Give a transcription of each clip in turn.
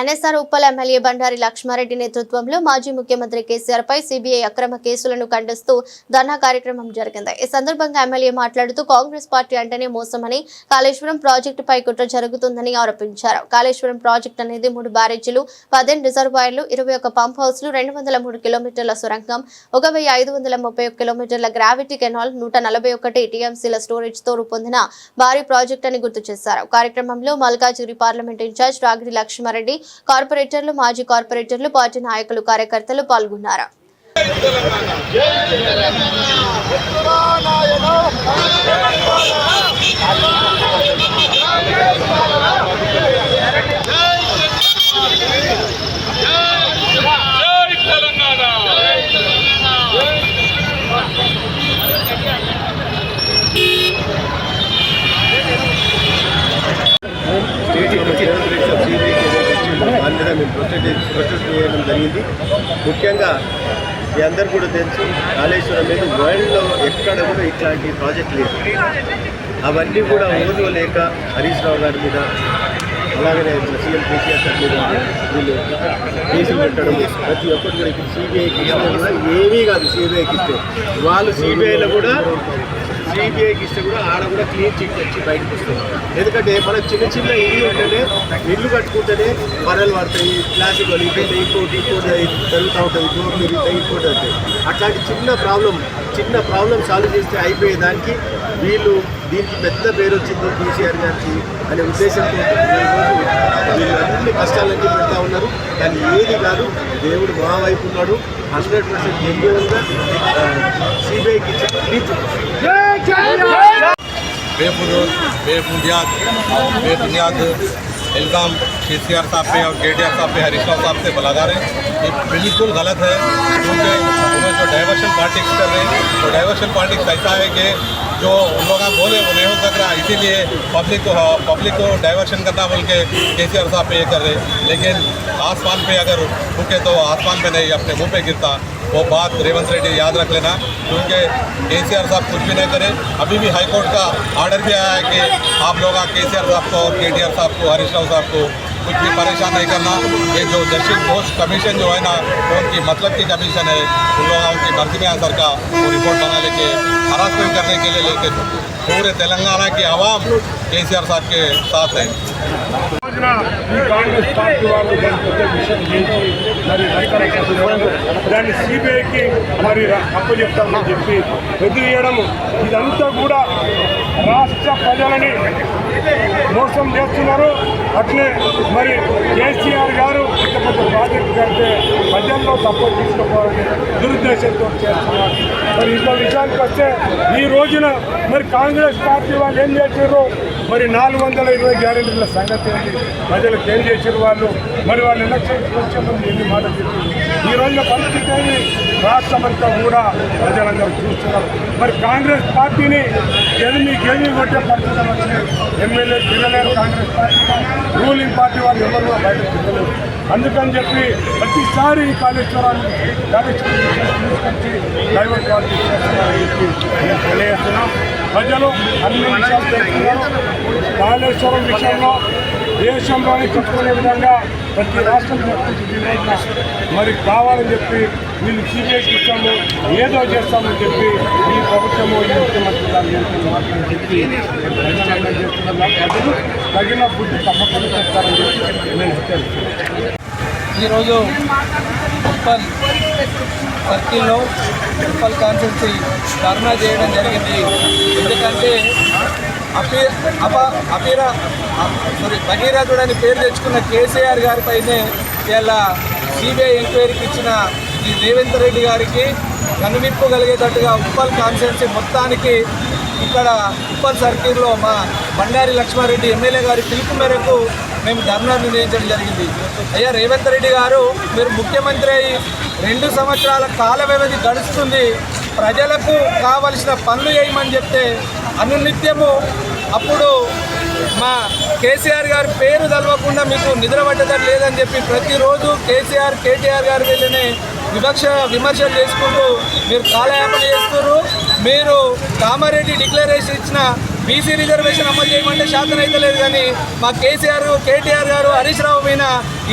NSR Uppal MLA Bandari Lakshma Reddy నేతృత్వంలో మాజీ ముఖ్యమంత్రి కేసీఆర్ పై సిబిఐ అక్రమ కేసులను ఖండిస్తూ ధర్నా కార్యక్రమం జరిగింది. ఈ సందర్భంగా ఎమ్మెల్యే మాట్లాడుతూ కాంగ్రెస్ పార్టీ అంటేనే మోసమని కాళేశ్వరం ప్రాజెక్టుపై కుట్ర జరుగుతుందని ఆరోపించారు. కాళేశ్వరం ప్రాజెక్టు అనేది మూడు బ్యారేజీలు పదిహేను రిజర్వాయర్లు ఇరవై ఒక పంప్ హౌస్లు రెండు వందల మూడు కిలోమీటర్ల సొరంగం ఒక వెయ్యి ఐదు వందల ముప్పై ఒక కిలోమీటర్ల గ్రావిటీ కెనాల్ నూట నలభై ఒకటి టీఎంసీల స్టోరేజ్తో రూపొందిన భారీ ప్రాజెక్ట్ అని గుర్తు చేశారు. కార్యక్రమంలో మల్కాజిగిరి పార్లమెంట్ ఇన్ఛార్జ్ రాగిరి లక్ష్మారెడ్డి కార్పొరేటర్లు మాజీ కార్పొరేటర్లు పార్టీ నాయకులు కార్యకర్తలు పాల్గొన్నారు. జై తెలంగాణ స్టేట్ ముఖ్యమంత్రి సబ్సిడీకి దాని మీద మేము ప్రొటెస్ట్ ప్రొటెస్ట్ చేయడం జరిగింది ముఖ్యంగా మీ అందరు కూడా తెలుసు కాళేశ్వరం మీద వరల్డ్లో ఎక్కడ కూడా ఇట్లాంటి ప్రాజెక్ట్ లేదు. అవన్నీ కూడా ఓర్వలేక హరీష్ రావు గారి మీద అలాగనే సీఎం కేసీఆర్ సార్ మీద వీళ్ళు కేసులు పెట్టడం ప్రతి ఒక్కరు కూడా ఇప్పుడు సిబిఐకి ఇస్తే కూడా ఏమీ కాదు సిబిఐకి ఇస్తే. వాళ్ళు సిబిఐలో కూడా సిబిఐకి ఇస్తే కూడా ఆడ కూడా క్లీన్ చిట్ వచ్చి బయటకు వస్తుంది. ఎందుకంటే మన చిన్న చిన్న ఇల్లు ఉంటేనే ఇల్లు కట్టుకుంటేనే మరలు పడతాయి ప్లాస్టిక్ ఇంకోటి ఇంకోటి ఇంకోటి జరుగుతూ ఉంటుంది డోర్ ఇరుగుతాయి ఇంకోటి అంటే. అట్లాంటి చిన్న ప్రాబ్లం చిన్న ప్రాబ్లం సాల్వ్ చేస్తే అయిపోయే దానికి వీళ్ళు దీనికి పెద్ద పేరు వచ్చింది కేసీఆర్ గారికి అనే ఉద్దేశంతో వీళ్ళు అన్ని కష్టాలన్నీ పెడతా ఉన్నారు. కానీ ఏది కాదు దేవుడు మా వైపు ఉన్నాడు. హండ్రెడ్ పర్సెంట్ జెన్యున్గా సిబిఐకి ఇచ్చారు बेबुनियाद बेबुनियाद इल्ज़ाम के सी आर साहब पे और के डी आर साहब पे, हरीश राव साहब से बुला रहे हैं। ये बिल्कुल गलत है, क्योंकि उन्होंने जो डाइवर्शन पॉलिटिक्स कर रहे हैं तो डाइवर्शन पॉलिटिक्स ऐसा है कि जो उन लोग बोले वो नहीं हो सक रहा, इसीलिए पब्लिक को पब्लिक को डाइवर्शन करना बोल के के सी आर साहब पे ये कर रहे लेकिन आसमान पे अगर रुके तो आसमान पे नहीं, अपने मुँह पे गिरता। वो बात रेवंत रेड्डी याद रख लेना, क्योंकि के सी आर साहब कुछ भी नहीं करें। अभी भी हाई कोर्ट का ऑर्डर भी आया है कि आप लोग के सी आर साहब को और के डी आर साहब को, हरीश राव साहब को कुछ भी परेशान नहीं करना। ये जो जस्टिस घोष कमीशन जो है ना, उनकी मतलब की कमीशन है। उन लोग उनकी मर्ज़ी में आकर का रिपोर्ट बना लेके हरासमेंट करने के लिए लेके पूरे तेलंगाना की आवाम के सी आर साहब के साथ है। మరి దాన్ని సిబిఐకి మరి అప్పచెప్తామని చెప్పి ఎదురియడం ఇదంతా కూడా రాష్ట్ర ప్రజలని మోసం చేస్తున్నారు. అట్లే మరి కేసీఆర్ గారు ఇంత పెద్ద ప్రాజెక్ట్ కడితే ప్రజల్లో తప్పు తీసుకుపోవాలని దురుద్దేశంతో చేస్తున్నారు. మరి ఇంకో విషయానికి వస్తే ఈ రోజున మరి కాంగ్రెస్ పార్టీ వాళ్ళు ఏం చేశారు మరి నాలుగు వందల ఇరవై గ్యారెంటీల సంగతి ఏంటి? ప్రజలు ఏం చేసిన వాళ్ళు. మరి వాళ్ళు ఎలక్షన్కి వచ్చే ముందు ఎన్ని మాట చెప్పారు? ఈ రోజున పరిస్థితి ఏంటి? రాష్ట్రమంతా కూడా ప్రజలందరూ చూస్తున్నారు. మరి కాంగ్రెస్ పార్టీని గెలిమి గెలిమి కొట్టే పరిస్థితులు వచ్చినాయి. ఎమ్మెల్యే తిరగలేరు కాంగ్రెస్ పార్టీ రూలింగ్ పార్టీ వాళ్ళు ఎవరు బయట తిరగలేరు అందుకని చెప్పి ప్రతిసారి ఈ కాళేశ్వరాన్ని కాళేశ్వరం తీసుకొచ్చి ప్రైవేట్ వాళ్ళు చేస్తున్నారని చెప్పి తెలియజేస్తున్నాం. ప్రజలు అన్ని విషయాలు తెలుస్తున్నారు కాళేశ్వరం విషయంలో దేశంలోనే చుట్టుకునే విధంగా ప్రతి రాష్ట్రం మరి కావాలని చెప్పి వీళ్ళు సీబీఐకి ఇస్తాము ఏదో చేస్తామని చెప్పి ఈ ప్రభుత్వము ఈ ముఖ్యమంత్రి గారు చేస్తున్నారని చెప్పి నేను ప్రజలు తగిన బుద్ధి తప్పకుండా చేస్తారని చెప్పి నేను హెచ్చరిస్తున్నాను. ఈరోజు ఉప్పల్ సర్కిల్లో ఉప్పల్ కాన్సెన్సీ ధర్నా చేయడం జరిగింది. ఎందుకంటే అపీ అప అపీర సారీ భగీరథుడు అని పేరు తెచ్చుకున్న కేసీఆర్ గారిపైనే ఇలా సిబిఐ ఎంక్వైరీకి ఇచ్చిన ఈ రేవంత్ రెడ్డి గారికి కనువిప్పు కలిగేటట్టుగా ఉప్పల్ కాన్స్టిట్యున్సీ మొత్తానికి ఇక్కడ ఉప్పల్ సర్కిల్లో మా బండారి లక్ష్మారెడ్డి ఎమ్మెల్యే గారి పిలుపు మేరకు మేము ధర్నా నిర్ణయించడం జరిగింది. అయ్యా రేవంత్ రెడ్డి గారు మీరు ముఖ్యమంత్రి అయి రెండు సంవత్సరాల కాల వ్యవధి గడుస్తుంది. ప్రజలకు కావలసిన పనులు చేయమని చెప్తే అనునిత్యము. అప్పుడు మా కేసీఆర్ గారి పేరు తెలవకుండా మీకు నిద్ర పట్టేటట్టు లేదని చెప్పి ప్రతిరోజు కేసీఆర్ కేటీఆర్ గారి మీదనే వివక్ష విమర్శలు చేసుకుంటూ మీరు కాలయాపన చేస్తున్నారు. మీరు కామారెడ్డి డిక్లరేషన్ ఇచ్చిన బీసీ రిజర్వేషన్ అమలు చేయమంటే శాతం అయితే లేదు కానీ మా కేసీఆర్ కేటీఆర్ గారు హరీష్ రావు మీద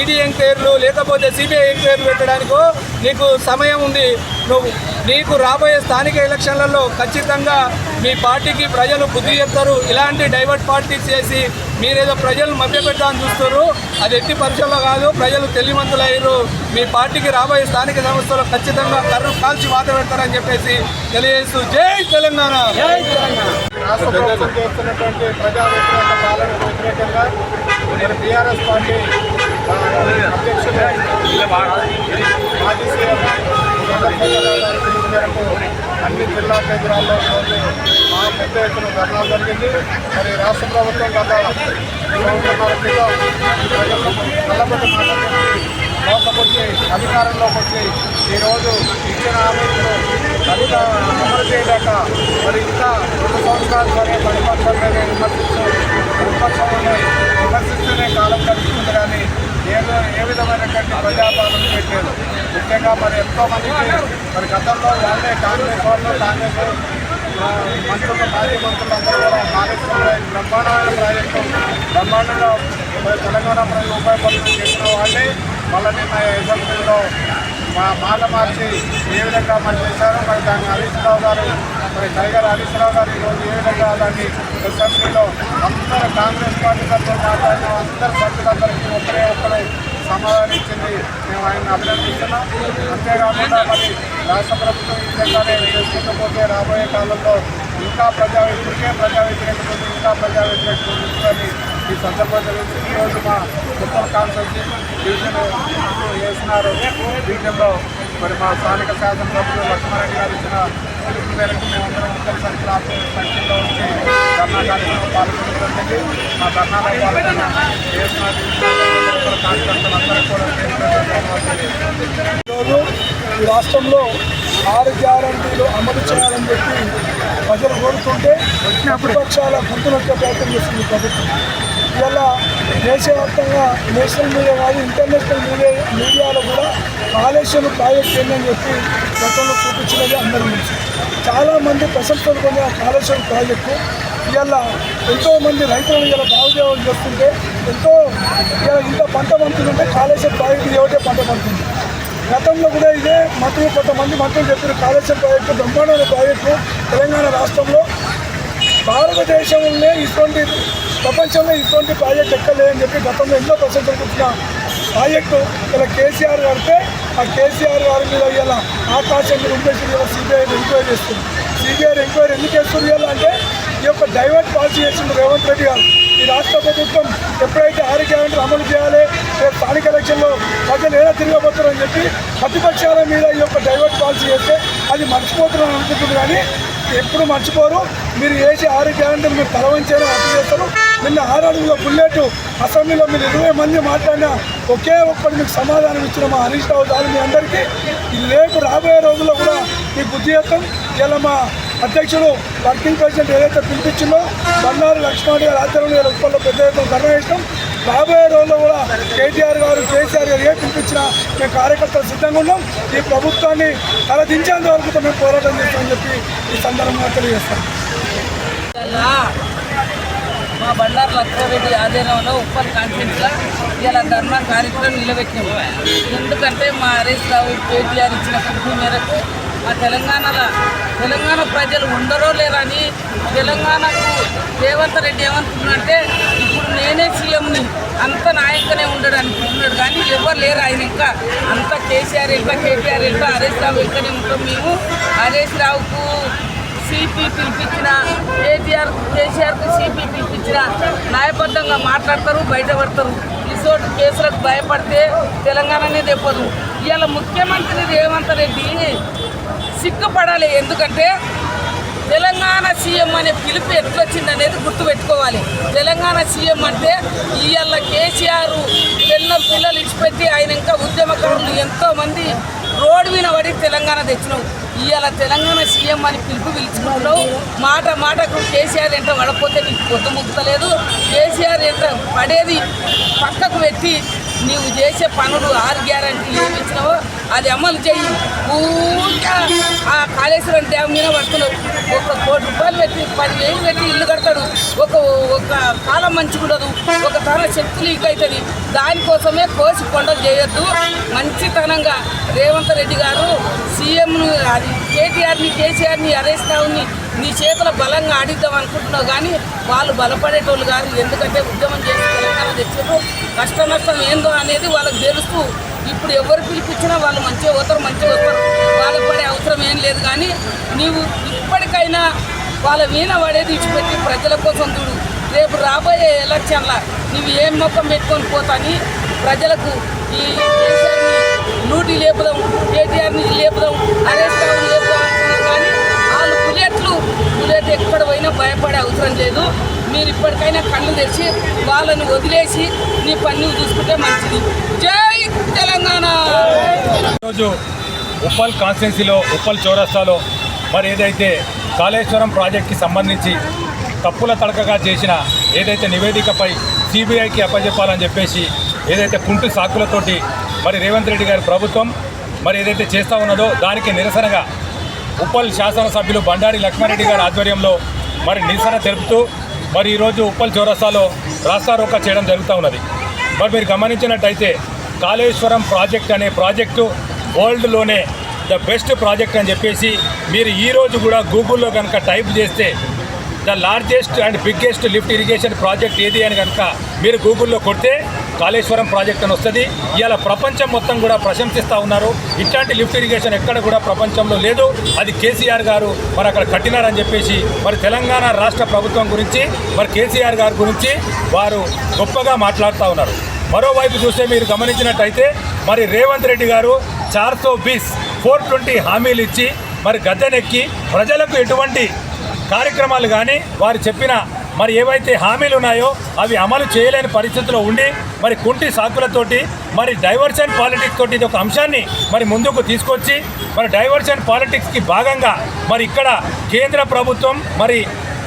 ఈడీ ఎంక్వైర్లు లేకపోతే సిబిఐ ఎంక్వైర్లు పెట్టడానికో నీకు సమయం ఉంది. నువ్వు నీకు రాబోయే స్థానిక ఎలక్షన్లలో ఖచ్చితంగా మీ పార్టీకి ప్రజలు బుద్ధి చెప్తారు. ఇలాంటి డైవర్ట్ పాలిటిక్స్ చేసి మీరేదో ప్రజలు మభ్యపెట్టాలని చూస్తారు అది ఎట్టి పరిచయంలో కాదు. ప్రజలు తెలివిమంతులయ్యారు మీ పార్టీకి రాబోయే స్థానిక సంస్థలు ఖచ్చితంగా కర్రు కాల్చి వాత పెడతారని చెప్పేసి తెలియజేస్తూ జై తెలంగాణ! రాష్ట్ర ప్రభుత్వం చేస్తున్నటువంటి ప్రజా వ్యతిరేక పాలనకు వ్యతిరేకంగా మరి బీఆర్ఎస్ పార్టీ అధ్యక్షులు మాజీ సీఎం మేరకు అన్ని జిల్లా కేంద్రాల్లో మా పెద్ద ఎత్తున ధర్నా జరిగింది. మరి రాష్ట్ర ప్రభుత్వం గత సంవత్సరాల క్రితం ఈ ప్రజలను మోసపొచ్చి అధికారంలోకి వచ్చి ఈరోజు ఇచ్చిన హామీలను అధిక అమలు చేయలేక మరి ఇంకా రెండు సంవత్సరాలు సరే మీద విమర్శిస్తూ ప్రతిపక్షంలోనే విమర్శిస్తూనే కాలం గడుపుతుంది కానీ ఏదో ఏ విధమైనటువంటి ప్రజాపాలన పెట్టలేదు. ముఖ్యంగా మరి ఎంతో మందికి మరి గతంలో వాళ్ళే కాంగ్రెస్ వాళ్ళు కాంగ్రెస్ మంత్రులు మాజీ మంత్రులు అందరూ కూడా కాళేశ్వరం బ్రహ్మాండమైన ప్రాజెక్టు బ్రహ్మాండంగా తెలంగాణ ప్రజలు ఉపయోగపడుతున్న చేసిన వాళ్ళే మళ్ళీ నిన్న అసెంబ్లీలో మా మాట మార్చి ఏ విధంగా మరి చేశారో మరి దాన్ని హరీష్ గారు మరి టైగర్ హరీష్ గారు ఈరోజు ఏ విధంగా దాన్ని అసెంబ్లీలో అందరూ కాంగ్రెస్ పార్టీలతో మాట్లాడిన అందరు సభ్యులందరికీ ఒకరే ఒక్కరే సమాధానం ఇచ్చింది. మేము ఆయన అభినందిస్తున్నాం. అంతేకాకుండా మరి రాష్ట్ర ప్రభుత్వం ఈ విధంగానే చేసుకుంటూ రాబోయే కాలంలో ఇంకా ప్రజా ఇప్పటికే ప్రజా వ్యతిరేకత ఇంకా ప్రజా వ్యతిరేకత ఉంటుందని ఈ సందర్భంగా ఈరోజు మా ఉత్తర కాన్స్టిట్యూన్సీ డివిజన్ వేసినారు. డివిజన్లో మరి మా స్థానిక శాసనసభ్యులు లక్ష్మారెడ్డి గారు ఇచ్చిన పిలుపు మేరకు మేమందరం ఉత్తర సర్కిల్ ఆఫీస్ సర్కిల్లో వచ్చి ధర్నా కార్యక్రమం పాల్గొనడం జరిగింది. మా ధర్నాలో పాల్గొన్న వేసిన ఉత్తర కూడా ఈరోజు ఈ రాష్ట్రంలో ఆరు గ్యారంటీలు అమలు చేయాలని చెప్పి ప్రజలు కోరుతుంటే ప్రతిపక్షాల గొంతునొక్క ప్రయత్నం చేస్తుంది ప్రభుత్వం. ఇవాళ దేశవ్యాప్తంగా నేషనల్ మీడియా కాదు ఇంటర్నేషనల్ మీడియా మీడియాలో కూడా కాళేశ్వరం ప్రాజెక్ట్ ఏంటని చెప్పి గతంలో చూపించినది అందరి నుంచి. చాలామంది ప్రశంసలు పొందిన కాళేశ్వరం ప్రాజెక్టు ఇవాళ ఎంతోమంది రైతులను ఇలా బాగుదేవాలు చేస్తుంటే ఎంతో ఇవాళ ఇంత పంట పంపుతుంటే కాళేశ్వరం ప్రాజెక్టు ఒకటే పంట పంపుతుంది గతంలో కూడా ఇదే మంత్రులు కొంతమంది మంత్రులు చెప్పిన కాళేశ్వరం ప్రాజెక్టు బ్రహ్మాండ ప్రాజెక్టు తెలంగాణ రాష్ట్రంలో భారతదేశంలోనే ఇటువంటి ప్రపంచంలో ఇటువంటి ప్రాజెక్ట్ ఎక్కలేదని చెప్పి గతంలో ఎన్నో ప్రశ్నలు కూర్చున్న ప్రాజెక్టు ఇలా కేసీఆర్ కడితే ఆ కేసీఆర్ గారి మీద ఇలా ఆకాశం మీద ఉండేసి సిబిఐ ఎంక్వైరీ చేస్తుంది. సిబిఐ ఎంక్వైరీ ఎందుకు చేస్తుంది ఇలా అంటే ఈ యొక్క డైవర్ట్ పాలసీ చేస్తుంది రేవంత్ రెడ్డి గారు. ఈ రాష్ట్ర ప్రభుత్వం ఎప్పుడైతే ఆరు గ్యారెంటీలు అమలు చేయాలి రేపు స్థానిక ఎలక్షన్లో ప్రజలు ఏదో తిరగబోతారని చెప్పి ప్రతిపక్షాల మీద ఈ యొక్క డైవర్ట్ పాలసీ చేస్తే అది మర్చిపోతున్నాను అనుకుంటుంది కానీ ఎప్పుడు మర్చిపోరు. మీరు వేసి ఆరు గ్యారెంటీలు మీరు తలవంచేలా అర్థం చేస్తారు. నిన్న ఆరు బుల్లెట్ అసెంబ్లీలో మీరు ఇరవై మంది మాట్లాడినా ఒకే ఒక్కటి మీకు సమాధానం ఇచ్చిన మా హరీష్ రావు గారు మీ అందరికీ. ఇది రేపు రాబోయే రోజుల్లో కూడా మీ బుద్ధి చేస్తాం ఇలా మా అధ్యక్షుడు వర్కింగ్ ప్రెసిడెంట్ ఏదైతే పిలిపించిందో బండారు లక్ష్మణ్ గారు ఆధ్వర్యంలో ఉప్పల్లో పెద్ద ఎత్తున ధర్నా చేస్తాం రాబోయే రోజుల్లో కూడా కేటీఆర్ గారు కేసీఆర్ గారు ఏ పిలిపించినా మేము కార్యకర్తలు సిద్ధంగా ఉన్నాం. ఈ ప్రభుత్వాన్ని తలదించేంత వరకు మేము పోరాటం చేస్తామని చెప్పి ఈ సందర్భంగా తెలియజేస్తాం. మా బండారు లక్ష్మారెడ్డి ఆధ్వర్యంలో ఉప్పల్ కాన్ఫరెన్స్లో ఇలా ధర్నా కార్యక్రమం నిలబెట్టినాము ఎందుకంటే మా హరీష్ రావు కేటీఆర్ ఇచ్చిన పిలుపు మేరకు మా తెలంగాణలో తెలంగాణ ప్రజలు ఉండరో లేరని తెలంగాణకు రేవంత్ రెడ్డి ఏమనుకున్నాడంటే ఇప్పుడు నేనే సీఎంని అంత నాయకనే ఉండడు అనుకుంటున్నాడు కానీ ఎవరు లేరు ఆయన ఇంకా. అంత కేసీఆర్ ఇంకా కేటీఆర్ ఇంకా హరీష్ రావు ఇక్కడే ఉంటాం మేము. హరీష్ రావుకు సిపి పిలిపించిన కేటీఆర్ కేసీఆర్కు సిపి పిలిపించిన న్యాయబద్ధంగా మాట్లాడతారు బయటపడతారు. ఇసోటి కేసులకు భయపడితే తెలంగాణనే తెప్పదు ఇవాళ ముఖ్యమంత్రి రేవంత్ రెడ్డి సిగ్గుపడాలి. ఎందుకంటే తెలంగాణ సీఎం అనే పిలుపు ఎట్లొచ్చింది అనేది గుర్తుపెట్టుకోవాలి. తెలంగాణ సీఎం అంటే ఇవాళ కేసీఆర్ పిల్లలు పిల్లలు ఇచ్చిపెట్టి ఆయన ఇంకా ఉద్యమకారులు. ఎంతోమంది రోడ్డు మీద పడి తెలంగాణ తెచ్చినావు. ఇవాళ తెలంగాణ సీఎం అని పిలుపు పిలుచుకుంటున్నావు మాట మాటకు కేసీఆర్ ఎంత పడకపోతే నీకు పొద్దు ముగ్గుతలేదు కేసీఆర్ ఎంత పడేది పక్కకు పెట్టి నీవు చేసే పనులు ఆరు గ్యారంటీ ఏమి ఇచ్చినావో అది అమలు చేయి. ఊరికే ఆ కాళేశ్వరం డ్యామ్ మీద పడుతున్నావు. ఒక కోటి రూపాయలు పెట్టి పదివేలు పెట్టి ఇల్లు కడతాడు. ఒక ఒక కాలం మంచిగుండదు ఒక తన శక్తి లీక్ అవుతుంది దానికోసమే కోసి కొండలు చేయొద్దు. మంచితనంగా రేవంత్ రెడ్డి గారు సీఎంను అది కేటీఆర్ని కేసీఆర్ని అరేస్తావుని రావుని నీ చేతుల బలంగా ఆడిద్దాం అనుకుంటున్నావు కానీ వాళ్ళు బలపడేటోళ్ళు కాదు. ఎందుకంటే ఉద్యమం చేస్తారు తెలంగాణ తెచ్చారు కష్ట నష్టం ఏందో అనేది వాళ్ళకి తెలుస్తూ ఇప్పుడు ఎవరు పిలిపించినా వాళ్ళు మంచిగా పోతారు మంచిగా వస్తారు. వాళ్ళకి పడే అవసరం ఏం లేదు కానీ నీవు ఇప్పటికైనా వాళ్ళ వీణ పడేది ఇచ్చిపెట్టి ప్రజల కోసం చూడు. రేపు రాబోయే ఎలక్షన్ల నీవు ఏం మొక్కం పెట్టుకొని పోతాని ప్రజలకు ఈ కేసీఆర్ని నూటి లేపుదాం కేటీఆర్ని లేపుదాం అరెస్ట్ బుల్లెట్ భయపడే అవసరం లేదు. మీరు ఇప్పటికైనా కళ్ళు తెరిచి వాళ్ళని వదిలేసి నీ పని చూసుకుంటే మంచిది. జై తెలంగాణ! ఈరోజు ఉప్పల్ కాన్స్టిట్యున్సీలో ఉప్పల్ చౌరస్తాలో మరి ఏదైతే కాళేశ్వరం ప్రాజెక్ట్కి సంబంధించి తప్పుల తడకగా చేసిన ఏదైతే నివేదికపై సిబిఐకి అప్పజెప్పాలని చెప్పేసి ఏదైతే కుంటు సాకులతోటి మరి రేవంత్ రెడ్డి గారి ప్రభుత్వం మరి ఏదైతే చేస్తూ ఉన్నదో దానికి నిరసనగా ఉప్పల్ శాసనసభ్యులు బండారి లక్ష్మారెడ్డి గారి ఆధ్వర్యంలో మరి నిరసన తెలుపుతూ మరి ఈరోజు ఉప్పల్ చౌరస్తాలో రాస్తారోకా చేయడం జరుగుతూ ఉన్నది. మరి మీరు గమనించినట్టయితే కాళేశ్వరం ప్రాజెక్ట్ అనే ప్రాజెక్టు వరల్డ్లోనే ద బెస్ట్ ప్రాజెక్ట్ అని చెప్పేసి మీరు ఈరోజు కూడా గూగుల్లో కనుక టైప్ చేస్తే the largest and biggest lift irrigation project ఏది అని కనుక మీరు గూగుల్లో కొడితే కాళేశ్వరం ప్రాజెక్ట్ అని వస్తుంది. ఇవాళ ప్రపంచం మొత్తం కూడా ప్రశంసిస్తూ ఉన్నారు. ఇట్లాంటి లిఫ్ట్ ఇరిగేషన్ ఎక్కడ కూడా ప్రపంచంలో లేదు. అది కేసీఆర్ గారు మరి అక్కడ కట్టినారని చెప్పేసి మరి తెలంగాణ రాష్ట్ర ప్రభుత్వం గురించి మరి కేసీఆర్ గారి గురించి వారు గొప్పగా మాట్లాడుతూ ఉన్నారు. మరోవైపు చూస్తే మీరు గమనించినట్టయితే మరి రేవంత్ రెడ్డి గారు చార్సో బీస్ ఫోర్ ట్వంటీ హామీలు ఇచ్చి మరి గద్దెనెక్కి ప్రజలకు ఎటువంటి కార్యక్రమాలు కానీ వారు చెప్పిన మరి ఏవైతే హామీలు ఉన్నాయో అవి అమలు చేయలేని పరిస్థితిలో ఉండి మరి కుంటి సాకులతోటి మరి డైవర్షన్ పాలిటిక్స్ తోటి ఇది ఒక అంశాన్ని మరి ముందుకు తీసుకొచ్చి మరి డైవర్షన్ పాలిటిక్స్కి భాగంగా మరి ఇక్కడ కేంద్ర ప్రభుత్వం మరి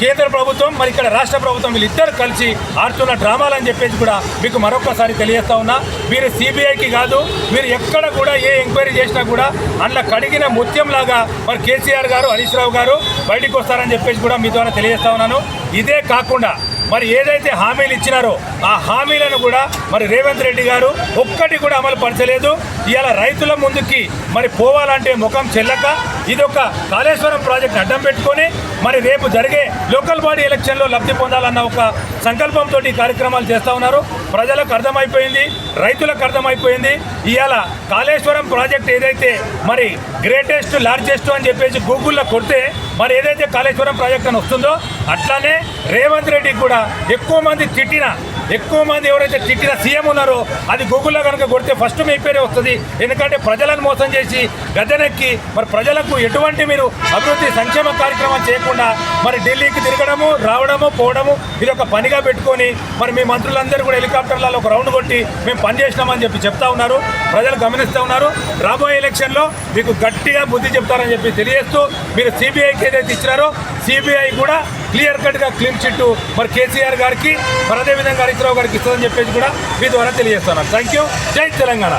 కేంద్ర ప్రభుత్వం మరి ఇక్కడ రాష్ట్ర ప్రభుత్వం వీళ్ళిద్దరు కలిసి ఆడుతున్న డ్రామాలని చెప్పేసి కూడా మీకు మరొకసారి తెలియజేస్తా ఉన్నా. మీరు సిబిఐకి కాదు మీరు ఎక్కడ కూడా ఏ ఎంక్వైరీ చేసినా కూడా అందులో కడిగిన ముత్యంలాగా మరి కేసీఆర్ గారు హరీష్ రావు గారు బయటికి వస్తారని చెప్పేసి కూడా మీ ద్వారా తెలియజేస్తా ఉన్నాను. ఇదే కాకుండా మరి ఏదైతే హామీలు ఇచ్చినారో ఆ హామీలను కూడా మరి రేవంత్ రెడ్డి గారు ఒక్కటి కూడా అమలు పరచలేదు. ఇవాళ రైతుల ముందుకి మరి పోవాలంటే ముఖం చెల్లక ఇది ఒక కాళేశ్వరం ప్రాజెక్ట్ అడ్డం పెట్టుకొని మరి రేపు జరిగే లోకల్ బాడీ ఎలక్షన్లో లబ్ధి పొందాలన్న ఒక సంకల్పంతో ఈ కార్యక్రమాలు చేస్తూ ఉన్నారు. ప్రజలకు అర్థమైపోయింది రైతులకు అర్థమైపోయింది. ఇవాళ కాళేశ్వరం ప్రాజెక్ట్ ఏదైతే మరి గ్రేటెస్ట్ లార్జెస్ట్ అని చెప్పేసి గూగుల్లో కొడితే మరి ఏదైతే కాళేశ్వరం ప్రాజెక్ట్ అని వస్తుందో అట్లానే రేవంత్ రెడ్డి కూడా ఎక్కువ మంది తిట్టిన ఎక్కువ మంది ఎవరైతే తిట్టిన సీఎం ఉన్నారో అది గూగుల్లో కనుక కొడితే ఫస్ట్ మీ పేరే వస్తుంది. ఎందుకంటే ప్రజలను మోసం చేసి గద్దెనెక్కి మరి ప్రజలకు ఎటువంటి మీరు అభివృద్ధి సంక్షేమ కార్యక్రమం చేయకుండా మరి ఢిల్లీకి తిరగడము రావడము పోవడము ఇది ఒక పనిగా పెట్టుకొని మరి మీ మంత్రులందరూ కూడా హెలికాప్టర్లలో ఒక రౌండ్ కొట్టి మేము పనిచేసినామని చెప్పి చెప్తా ఉన్నారు. ప్రజలు గమనిస్తూ ఉన్నారు. రాబోయే ఎలక్షన్లో మీకు గట్టిగా బుద్ధి చెప్తారని చెప్పి తెలియజేస్తూ మీరు సిబిఐకి ఏదైతే ఇచ్చినారో సిబిఐ కూడా క్లియర్ కట్గా క్లీన్ చిట్ మరి కేసీఆర్ గారికి మరి అదేవిధంగా హరీశ్రావు గారికి ఇస్తుందని చెప్పేసి కూడా మీ ద్వారా తెలియజేస్తున్నాను. థ్యాంక్ యూ జై తెలంగాణ.